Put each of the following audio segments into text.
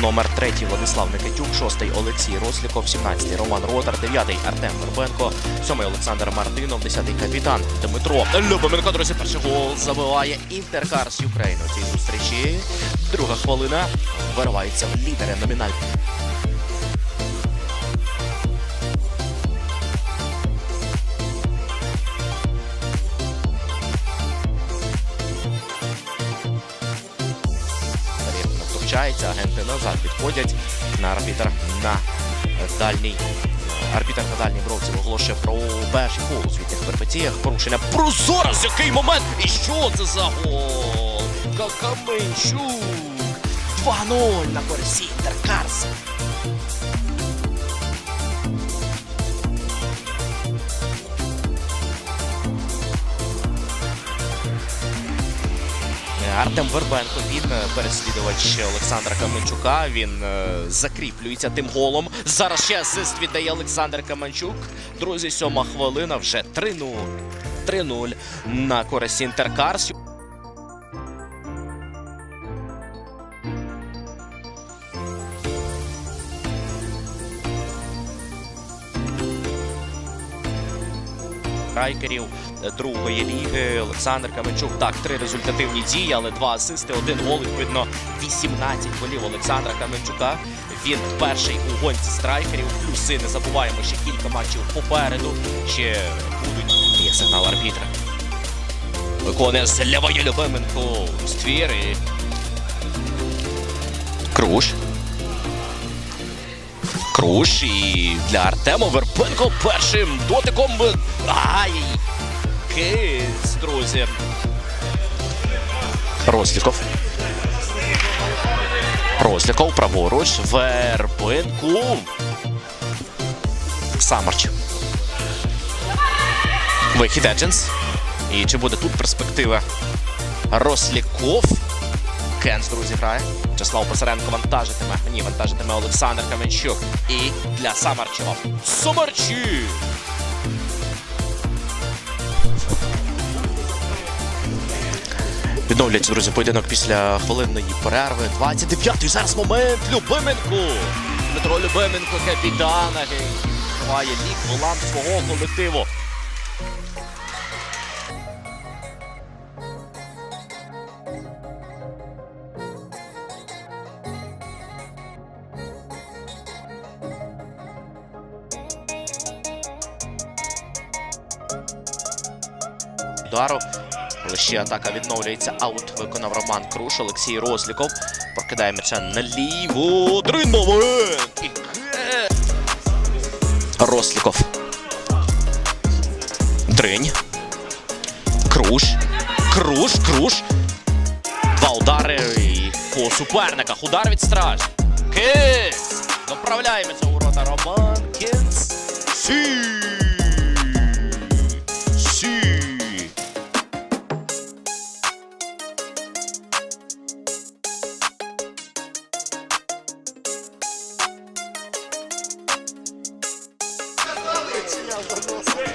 Номер 3 Владислав Никитюк, 6 Олексій Росліков, 17 Роман Ротар, 9 Артем Вербенко, 7 Олександр Мартинов, 10 капітан Дмитро Любоменко. Друзі, перший гол забиває Інтеркарс Україну. у цій зустрічі. Друга хвилина виривається в лідери номінальні. Рівно агенти назад відходять на арбітр на дальній. Арбітер на дальній бровці оголошує про перший гол у звітних перипетіях. Порушення. прозора з який момент! І що це за гол? Какаменчук! 2-0 на користь Інтеркарс. Артем Вербенко, він е, переслідувач Олександра Каменчука. Він е, закріплюється тим голом. Зараз ще асист віддає Олександр Каменчук. Друзі, сьома хвилина вже 3-0. 3-0 на користь Інтеркарс. Страйкерів е, другої ліги. Олександр Каменчук. Так, три результативні дії, але два асисти, один гол. Відповідно, 18 голів Олександра Каменчука. Він перший у гонці страйкерів. Плюси не забуваємо, ще кілька матчів попереду. Ще будуть є сигнал арбітра. Виконує з лівої Любименко ствір і Круш. Круш і для Артема Вербенко першим дотиком. Ай! Киць, друзі. Росліков. Росліков праворуч. Вербенку. Самарч. Вихід Едженс. І чи буде тут перспектива? Росліков. Кенс, друзі, грає. Числав Писаренко вантажитиме. Ні, вантажитиме Олександр Каменчук. І для Самарчева. Самарчі! Відновлюється, друзі, поєдинок після хвилинної перерви. 29-й зараз момент. Любименко. Дмитро Любименко, капітана. Триває лік волант свого колективу. Удару. Ще атака відновлюється. Аут виконав Роман Круш. Олексій Розліков. Прокидає м'яча наліво. Момент! І Росліков. Дринь. Круш. Круш, Круш. Два удари і по суперниках. Удар від страж. Кис. Доправляє м'яча у ворота Роман Кінц. Сі. Сі.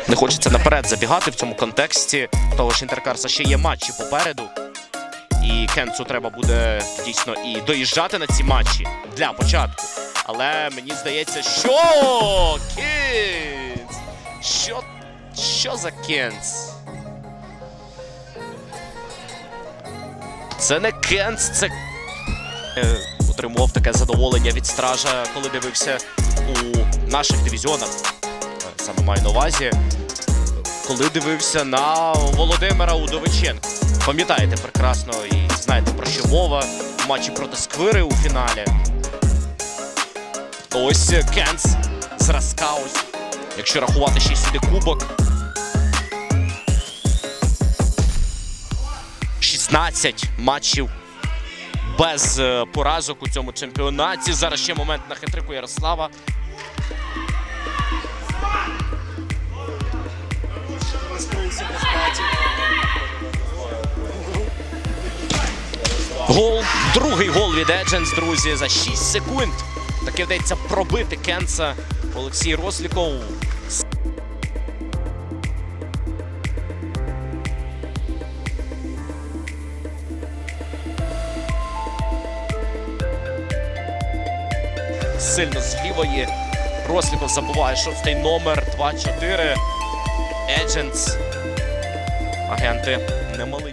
Не хочеться наперед забігати в цьому контексті, того ж Інтеркарса ще є матчі попереду. І Кенцу треба буде дійсно і доїжджати на ці матчі для початку. Але мені здається, що Кенц! Що, що за Кенц? Це не Кенц, це Е, отримував таке задоволення від стража, коли дивився у наших дивізіонах. Саме маю на увазі, коли дивився на Володимира Удовиченка. Пам'ятаєте прекрасно і знаєте про що мова в матчі проти Сквири у фіналі. Ось Кенс зразка ось. Якщо рахувати ще й сюди кубок. 16 матчів без е, поразок у цьому чемпіонаті. Зараз ще момент на хитрику Ярослава. Гол. Другий гол від Едженс, друзі, за 6 секунд. Таки вдається пробити Кенса. Олексій Росліков. сильно з лівої. Росліков забуває шостий номер 2-4. Еджентс. Агенти немали.